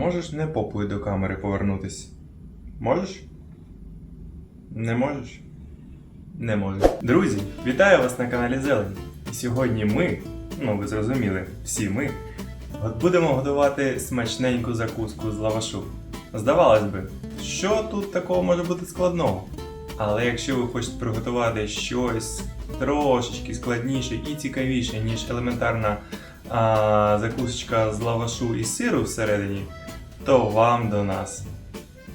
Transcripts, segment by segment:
можеш не попою до камери повернутись? Можеш? Не можеш? Не можеш. Друзі, вітаю вас на каналі Зелень. І сьогодні ми, ну ви зрозуміли, всі ми, от будемо готувати смачненьку закуску з лавашу. Здавалось би, що тут такого може бути складного? Але якщо ви хочете приготувати щось трошечки складніше і цікавіше, ніж елементарна а, закусочка з лавашу і сиру всередині, то вам до нас.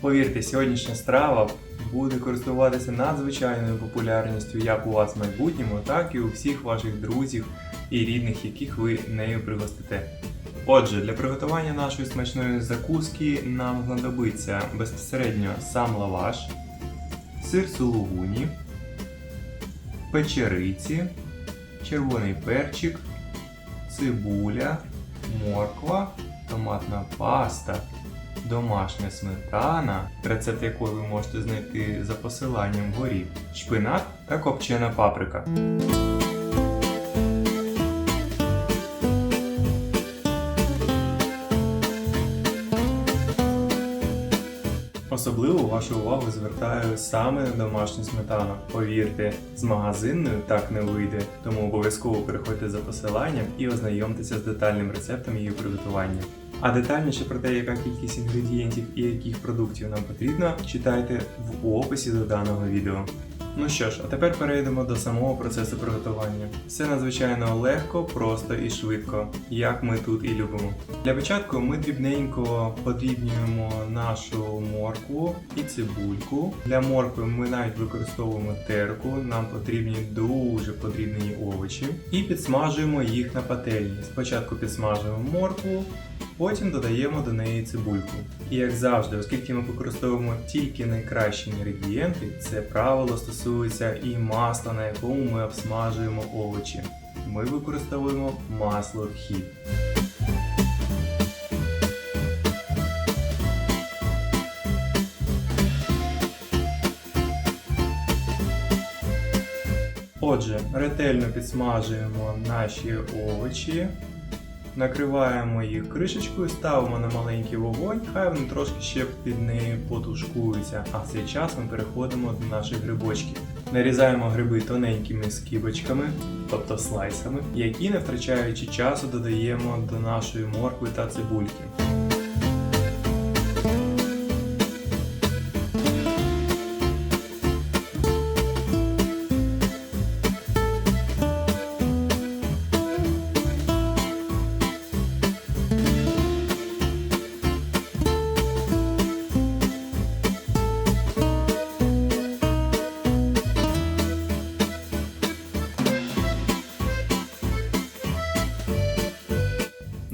Повірте, сьогоднішня страва буде користуватися надзвичайною популярністю як у вас в майбутньому, так і у всіх ваших друзів і рідних, яких ви нею пригостите. Отже, для приготування нашої смачної закуски нам знадобиться безпосередньо сам лаваш, сир сулугуні, печериці, червоний перчик, цибуля, морква, томатна паста, домашня сметана, рецепт якої ви можете знайти за посиланням вгорі, шпинат та копчена паприка. Особливо вашу увагу звертаю саме на домашню сметану. Повірте, з магазинною так не вийде, тому обов'язково переходьте за посиланням і ознайомтеся з детальним рецептом її приготування. А детальніше про те, яка кількість інгредієнтів і яких продуктів нам потрібно, читайте в описі до даного відео. Ну що ж, а тепер перейдемо до самого процесу приготування. Все надзвичайно легко, просто і швидко, як ми тут і любимо. Для початку ми дрібненько подрібнюємо нашу моркву і цибульку. Для моркви ми навіть використовуємо терку, нам потрібні дуже подрібнені овочі. І підсмажуємо їх на пательні. Спочатку підсмажуємо моркву, Потім додаємо до неї цибульку. І як завжди, оскільки ми використовуємо тільки найкращі інгредієнти, це правило стосується і масла, на якому ми обсмажуємо овочі. Ми використовуємо масло хі. Отже, ретельно підсмажуємо наші овочі. Накриваємо їх кришечкою, ставимо на маленький вогонь, хай вони трошки ще під нею потушкуються, а в цей час ми переходимо до наших грибочків. Нарізаємо гриби тоненькими скибочками, тобто слайсами, які, не втрачаючи часу, додаємо до нашої моркви та цибульки.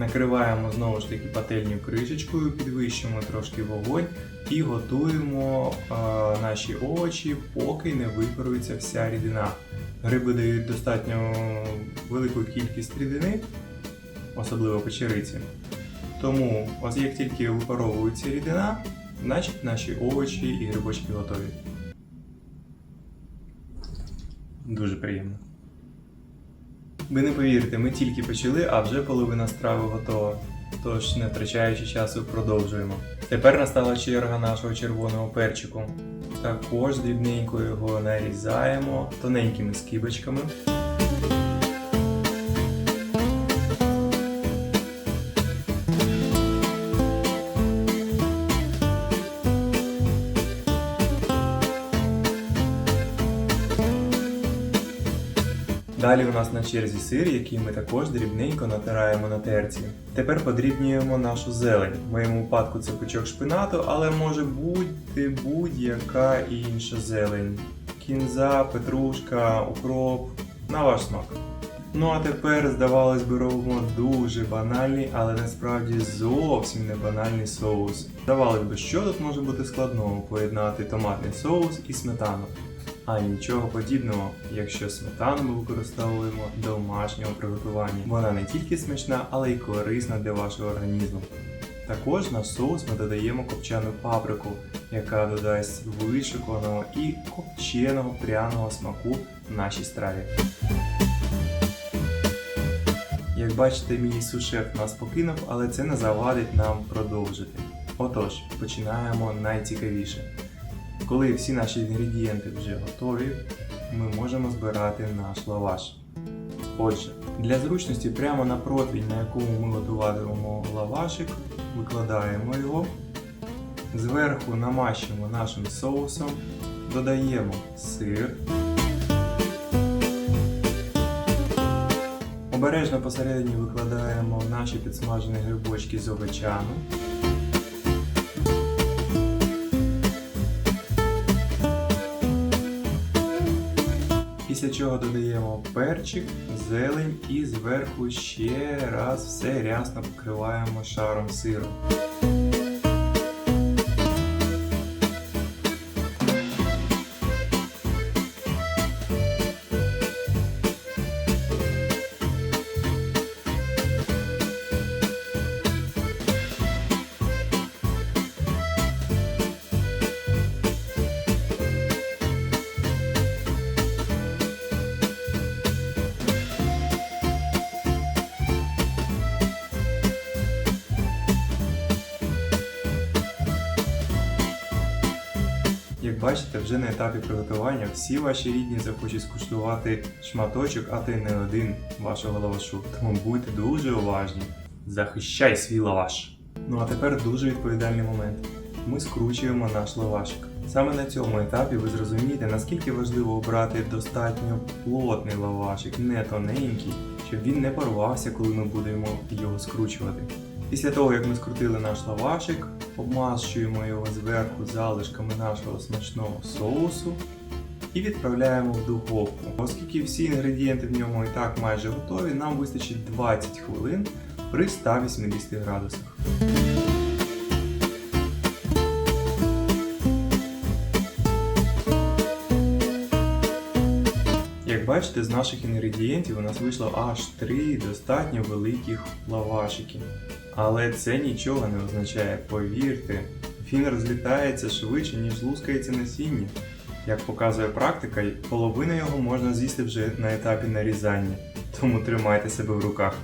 Накриваємо знову ж таки пательню кришечкою, підвищуємо трошки вогонь і готуємо е, наші овочі, поки не випарується вся рідина. Гриби дають достатньо велику кількість рідини, особливо печериці. Тому, ось як тільки випаровується рідина, значить наші овочі і грибочки готові. Дуже приємно. Ви не повірите, ми тільки почали, а вже половина страви готова. Тож, не втрачаючи часу, продовжуємо. Тепер настала черга нашого червоного перчику. Також дрібненько його нарізаємо тоненькими скибочками. Далі у нас на черзі сир, який ми також дрібненько натираємо на терці. Тепер подрібнюємо нашу зелень. В моєму випадку це пучок шпинату, але може бути будь-яка інша зелень. Кінза, петрушка, укроп, на ваш смак. Ну а тепер, здавалось би, робимо дуже банальний, але насправді зовсім не банальний соус. Здавалось би, що тут може бути складного поєднати томатний соус і сметану. А нічого подібного, якщо сметану ми використовуємо домашнього приготування. Вона не тільки смачна, але й корисна для вашого організму. Також в наш соус ми додаємо копчену паприку, яка додасть вишиканого і копченого пряного смаку нашій страві. Як бачите, мій сушеф нас покинув, але це не завадить нам продовжити. Отож, починаємо найцікавіше. Коли всі наші інгредієнти вже готові, ми можемо збирати наш лаваш. Отже, для зручності прямо на противень, на якому ми готуватимемо лавашик, викладаємо його. Зверху намащуємо нашим соусом, додаємо сир. Обережно посередині викладаємо наші підсмажені грибочки з овочами. Чого додаємо перчик, зелень і зверху ще раз все рясно покриваємо шаром сиру. Бачите, вже на етапі приготування всі ваші рідні захочуть скуштувати шматочок, а ти не один вашого лавашу. Тому будьте дуже уважні. Захищай свій лаваш. Ну а тепер дуже відповідальний момент. Ми скручуємо наш лавашик. Саме на цьому етапі ви зрозумієте, наскільки важливо обрати достатньо плотний лавашик, не тоненький, щоб він не порвався, коли ми будемо його скручувати. Після того, як ми скрутили наш лавашик, обмащуємо його зверху залишками нашого смачного соусу і відправляємо в духовку. Оскільки всі інгредієнти в ньому і так майже готові, нам вистачить 20 хвилин при 180 градусах. Як бачите, з наших інгредієнтів у нас вийшло аж три достатньо великих лавашики. Але це нічого не означає, повірте, він розлітається швидше, ніж лускається насіння. Як показує практика, половину його можна з'їсти вже на етапі нарізання, тому тримайте себе в руках.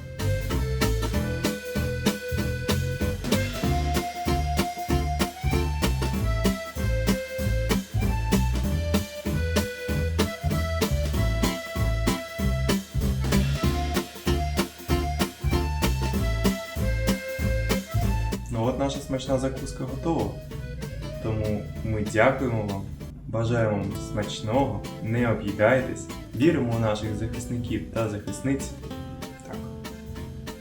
Наша смачна закуска готова. Тому ми дякуємо вам, бажаємо вам смачного, не об'їдайтесь, віримо у наших захисників та захисниць. Так.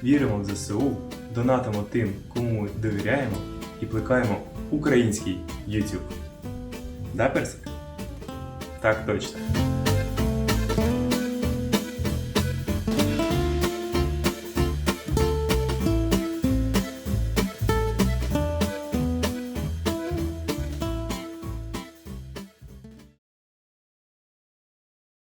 Віримо в ЗСУ, донатимо тим, кому ми довіряємо, і плекаємо український YouTube. Да, персик? Так точно.